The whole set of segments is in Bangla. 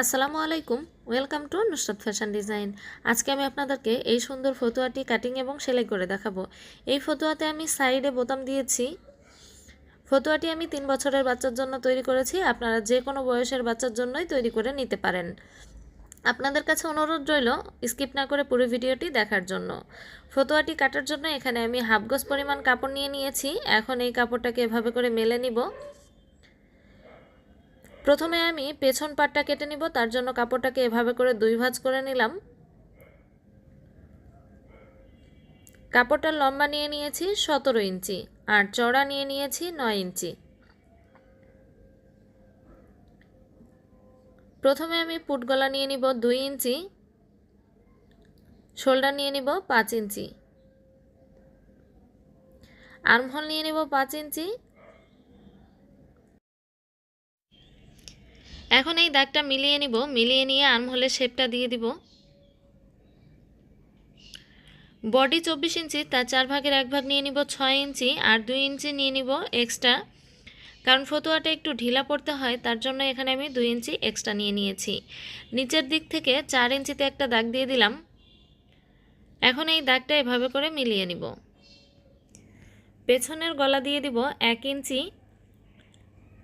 আসসালামু আলাইকুম, welcome to Nusrat fashion design. আজকে আমি আপনাদেরকে এই সুন্দর ফতুয়াটি কাটিং এবং সেলাই করে দেখাবো। এই ফতুয়াতে আমি সাইডে বোতাম দিয়েছি। ফতুয়াটি আমি তিন বছরের বাচ্চার জন্য তৈরি করেছি। আপনারা যে কোনো বয়সের বাচ্চার জন্যই তৈরি করে নিতে পারেন। আপনাদের কাছে অনুরোধ রইল স্কিপ না করে পুরো ভিডিওটি দেখার জন্য। ফতুয়াটি কাটার জন্য এখানে আমি হাফ গজ পরিমাণ কাপড় নিয়ে নিয়েছি। এখন এই কাপড়টাকে এভাবে করে মেলে নিব। প্রথমে আমি পেছন পাটটা কেটে নিব, তার জন্য কাপড়টাকে এভাবে করে দুই ভাঁজ করে নিলাম। কাপড়টা লম্বা নিয়ে নিয়েছি সতেরো ইঞ্চি আর চড়া নিয়ে নিয়েছি নয় ইঞ্চি। প্রথমে আমি পুটগলা নিয়ে নিব দুই ইঞ্চি, শোল্ডার নিয়ে নিব পাঁচ ইঞ্চি। আর্মহল নিয়ে নিব পাঁচ ইঞ্চি এখন এই দাগটা মিলিয়ে নিব, মিলিয়ে নিয়ে আর্মহোলের শেপটা দিয়ে দিব। বডি চব্বিশ ইঞ্চি, তার চার ভাগের এক ভাগ নিয়ে নিব ছয় ইঞ্চি আর দুই ইঞ্চি নিয়ে নিব এক্সট্রা কারণ ফতুয়াটা একটু ঢিলা পড়তে হয়, তার জন্য এখানে আমি দুই ইঞ্চি এক্সট্রা নিয়ে নিয়েছি। নিচের দিক থেকে চার ইঞ্চিতে একটা দাগ দিয়ে দিলাম। এখন এই দাগটা এভাবে করে মিলিয়ে নিব। পেছনের গলা দিয়ে দিব এক ইঞ্চি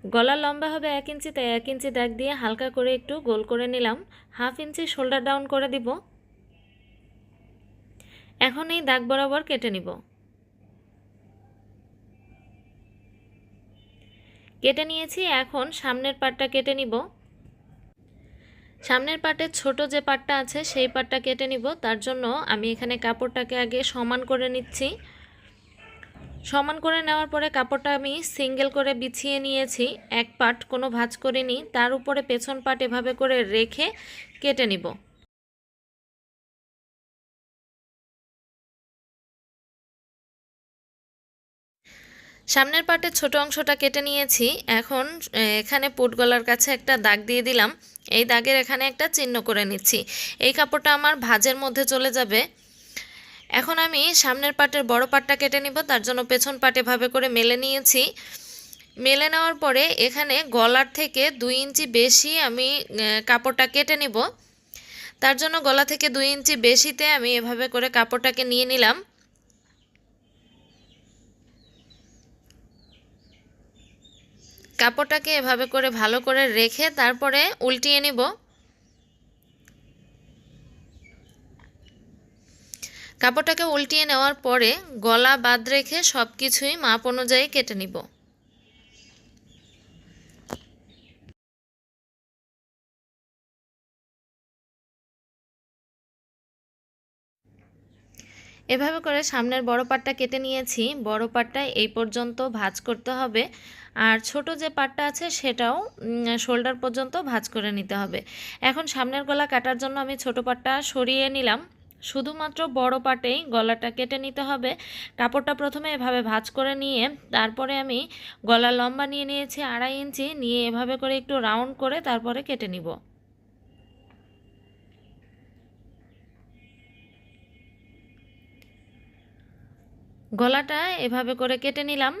গলা লম্বা হবে এক ইঞ্চি তাই এক ইঞ্চি দাগ দিয়ে হালকা করে একটু গোল করে নিলাম। হাফ ইঞ্চি শোল্ডার ডাউন করে দিব। এখন এই দাগ বরাবর কেটে নিব। কেটে নিয়েছি, এখন সামনের পাটটা কেটে নিব। সামনের পাটের ছোট যে পাটটা আছে, সেই পাটটা কেটে নিব। তার জন্য আমি এখানে কাপড়টাকে আগে সমান করে নিচ্ছি। সমান করে নেওয়ার পরে কাপড়টা আমি সিঙ্গেল করে বিছিয়ে নিয়েছি। এক পাট কোনো ভাঁজ করিনি। তার উপরে পেছন পাট এভাবে করে রেখে কেটে নিব। সামনের পাটের ছোট অংশটা কেটে নিয়েছি। এখন এখানে পুট গলার কাছে একটা দাগ দিয়ে দিলাম। এই দাগের এখানে একটা চিহ্ন করে নিচ্ছি। এই কাপড়টা আমার ভাজের মধ্যে চলে যাবে। এখন আমি সামনের পাটের বড় পাটটা কেটে নিব, তার জন্য পেছন পাট এভাবে করে মেলে নিয়েছি। মেলে নেওয়ার পরে এখানে গলার থেকে দুই ইঞ্চি বেশি আমি কাপড়টা কেটে নিব। তার জন্য গলা থেকে দুই ইঞ্চি বেশিতে আমি এভাবে করে কাপড়টাকে নিয়ে নিলাম। কাপড়টাকে এভাবে করে ভালো করে রেখে তারপরে উল্টিয়ে নিব। কাপড়টাকে উল্টিয়ে নেওয়ার পরে গলা বাদ রেখে সব কিছুই মাপ অনুযায়ী কেটে নিব। এভাবে করে সামনের বড় পাটটা কেটে নিয়েছি। বড় পাটটা এই পর্যন্ত ভাজ করতে হবে। আর ছোট যে পাটটা আছে সেটাও শোল্ডার পর্যন্ত ভাজ করে নিতে হবে। এখন সামনের গলা কাটার জন্য আমি ছোট পাটটা সরিয়ে নিলাম। শুধুমাত্র বড় পাটেই গলাটা কেটে নিতে হবে। কাপড়টা প্রথমে এভাবে ভাজ করে নিয়ে, তারপরে আমি গলা লম্বা নিয়ে নিয়েছি আড়াই ইঞ্চি, নিয়ে এভাবে করে একটু রাউন্ড করে তারপরে কেটে নিব। গলাটা এভাবে করে কেটে নিলাম।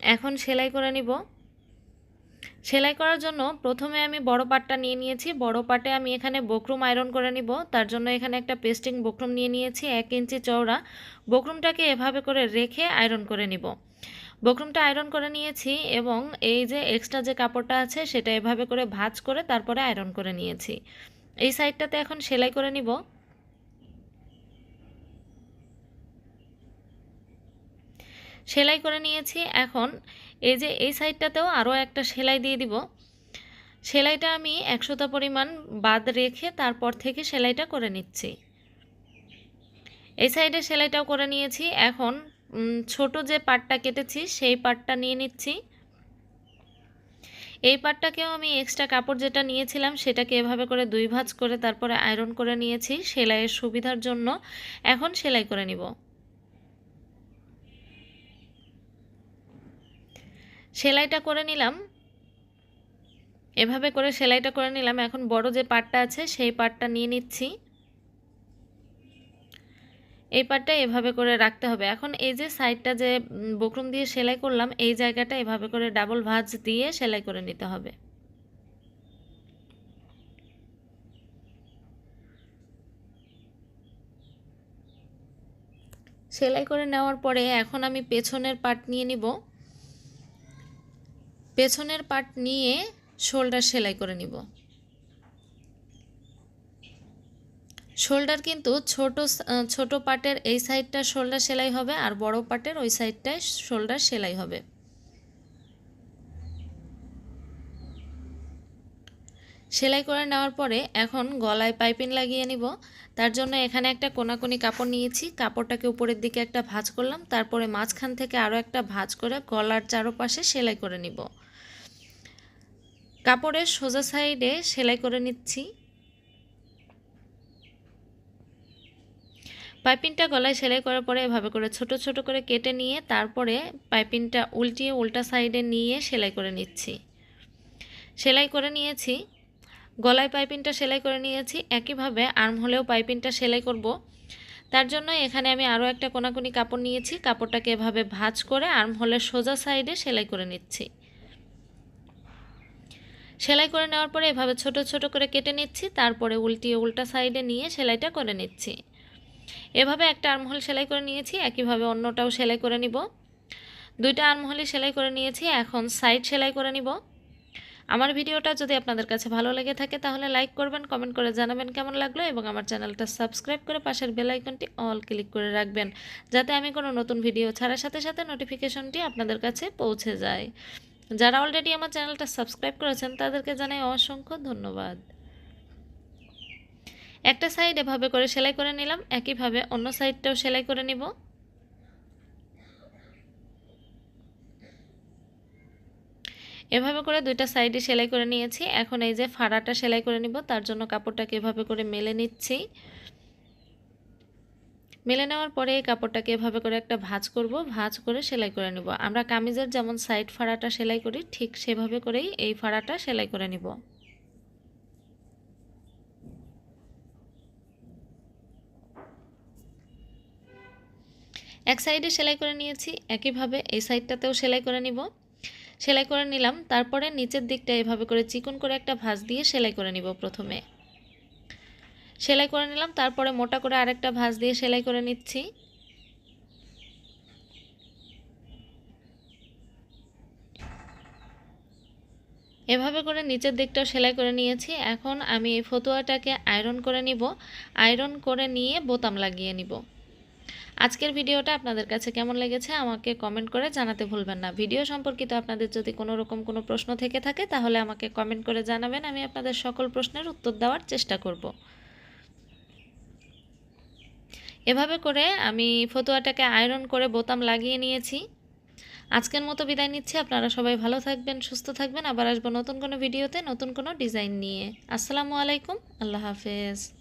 এখন সেলাই করে নিব। সেলাই করার জন্য প্রথমে আমি বড় পাটটা নিয়ে নিয়েছি। বড় পাটে আমি এখানে বকরুম আয়রন করে নিব। তার জন্য এখানে একটা পেস্টিং বকরুম নিয়ে নিয়েছি, এক ইঞ্চি চওড়া। বকরুমটাকে এভাবে করে রেখে আয়রন করে নিব। বকরুমটা আয়রন করে নিয়েছি এবং এই যে এক্সট্রা যে কাপড়টা আছে, সেটা এভাবে করে ভাজ করে তারপরে আয়রন করে নিয়েছি। এই সাইডটাতে এখন সেলাই করে নিব। সেলাই করে নিয়েছি। এখন এই যে এই সাইডটাতেও আরও একটা সেলাই দিয়ে দিব। সেলাইটা আমি একশোটা পরিমাণ বাদ রেখে তারপর থেকে সেলাইটা করে নিচ্ছি। এই সাইডে সেলাইটাও করে নিয়েছি। এখন ছোট যে পাটটা কেটেছি সেই পাটটা নিয়ে নিচ্ছি। এই পাটটাকেও আমি এক্সট্রা কাপড় যেটা নিয়েছিলাম সেটাকে এভাবে করে দুই ভাঁজ করে তারপরে আয়রন করে নিয়েছি সেলাইয়ের সুবিধার জন্য। এখন সেলাই করে নিব। সেলাইটা করে নিলাম। এভাবে করে সেলাইটা করে নিলাম। এখন বড় যে পাটটা আছে, সেই পাটটা নিয়ে নিচ্ছি। এই পাটটা এভাবে করে রাখতে হবে। এখন এই যে সাইডটা যে বকরুম দিয়ে সেলাই করলাম, এই জায়গাটা এভাবে করে ডাবল ভাজ দিয়ে সেলাই করে নিতে হবে। সেলাই করে নেওয়ার পরে এখন আমি পেছনের পাট নিয়ে নিব। পেছনের পার্ট নিয়ে শোল্ডার সেলাই করে নিব। শোল্ডার কিন্তু ছোট ছোট পার্টের এই সাইডটা শোল্ডার সেলাই হবে আর বড় পার্টের ওই সাইডটায় শোল্ডার সেলাই হবে। সেলাই করে নেওয়ার পরে এখন গলায় পাইপিং লাগিয়ে নিব। তার জন্য এখানে একটা কোনাকুনি কাপড় নিয়েছি। কাপড়টাকে উপরের দিকে একটা ভাঁজ করলাম। তারপরে মাঝখান থেকে আরও একটা ভাঁজ করে গলার চারোপাশে সেলাই করে নিব। কাপড়ের সোজা সাইডে সেলাই করে নিচ্ছি। পাইপিংটা গলায় সেলাই করার পরে এভাবে করে ছোট ছোট করে কেটে নিয়ে তারপরে পাইপিংটা উল্টিয়ে উল্টা সাইডে নিয়ে সেলাই করে নিচ্ছি। সেলাই করে নিয়েছি। গলায় পাইপিংটা সেলাই করে নিয়েছি। একইভাবে আর্ম হলেও পাইপিংটা সেলাই করব। তার জন্য এখানে আমি আরও একটা কোনাকুনি কাপড় নিয়েছি। কাপড়টাকে এভাবে ভাঁজ করে আর্ম হলের সোজা সাইডে সেলাই করে নিচ্ছি। সেলাই করে নেওয়ার পরে এভাবে ছোট ছোট করে কেটে নিচ্ছি, তারপরে উল্টিয়ে উল্টা সাইডে নিয়ে সেলাইটা করে নিচ্ছি। এভাবে একটা আর্মহোল সেলাই করে নিয়েছি, একইভাবে অন্যটাও সেলাই করে নিব। দুইটা আর্মহোলই সেলাই করে নিয়েছি, এখন সাইড সেলাই করে নিব। আমার ভিডিওটা যদি আপনাদের কাছে ভালো লেগে থাকে তাহলে লাইক করবেন, কমেন্ট করে জানাবেন কেমন লাগল এবং আমার চ্যানেলটা সাবস্ক্রাইব করে পাশের বেল আইকনটি অল ক্লিক করে রাখবেন, যাতে আমি কোনো নতুন ভিডিও ছাড়ার সাথে সাথে নোটিফিকেশনটি আপনাদের কাছে পৌঁছে যায়। যারা অলরেডি আমার চ্যানেলটা সাবস্ক্রাইব করেছেন, তাদেরকে জানাই অসংখ্য ধন্যবাদ। একটা সাইড এভাবে করে সেলাই করে নিলাম, একইভাবে অন্য সাইডটাও সেলাই করে নিব। এভাবে করে দুইটা সাইডে সেলাই করে নিয়েছি। এখন এই যে ফাড়াটা সেলাই করে নিব, তার জন্য কাপড়টাকে এভাবে করে মেলে নিচ্ছি। মেলে নেওয়ার পরে এই কাপড়টাকে এভাবে করে একটা ভাঁজ করব, ভাঁজ করে সেলাই করে নিব। আমরা কামিজের যেমন সাইড ফাড়াটা সেলাই করি, ঠিক সেভাবে করেই এই ফাড়াটা সেলাই করে নিব। এক সাইডে সেলাই করে নিয়েছি, একইভাবে এই সাইডটাতেও সেলাই করে নিব। সেলাই করে নিলাম, তারপরে নিচের দিকটা এভাবে করে চিকন করে একটা ভাঁজ দিয়ে সেলাই করে নিব প্রথমে। সেলাই করে নিলাম, তারপরে মোটা করে আরেকটা ভাঁজ দিয়ে সেলাই করে নিচ্ছি। এভাবে করে নিচের দিকটাও সেলাই করে নিয়েছি। এখন আমি এই ফতুয়াটাকে আয়রন করে নিব। আয়রন করে নিয়ে বোতাম লাগিয়ে নিব। আজকের ভিডিওটা আপনাদের কাছে কেমন লেগেছে আমাকে কমেন্ট করে জানাতে ভুলবেন না। ভিডিও সম্পর্কিত আপনাদের যদি কোনো রকম কোনো প্রশ্ন থেকে থাকে, তাহলে আমাকে কমেন্ট করে জানাবেন। আমি আপনাদের সকল প্রশ্নের উত্তর দেওয়ার চেষ্টা করব। এভাবে করে আমি ফতুয়াটাকে আয়রন করে বোতাম লাগিয়ে নিয়েছি। আজকের মতো বিদায় নিচ্ছি। আপনারা সবাই ভালো থাকবেন, সুস্থ থাকবেন। আবার আসব নতুন কোনো ভিডিওতে, নতুন কোনো ডিজাইন নিয়ে। আসসালামু আলাইকুম। আল্লাহ হাফেজ।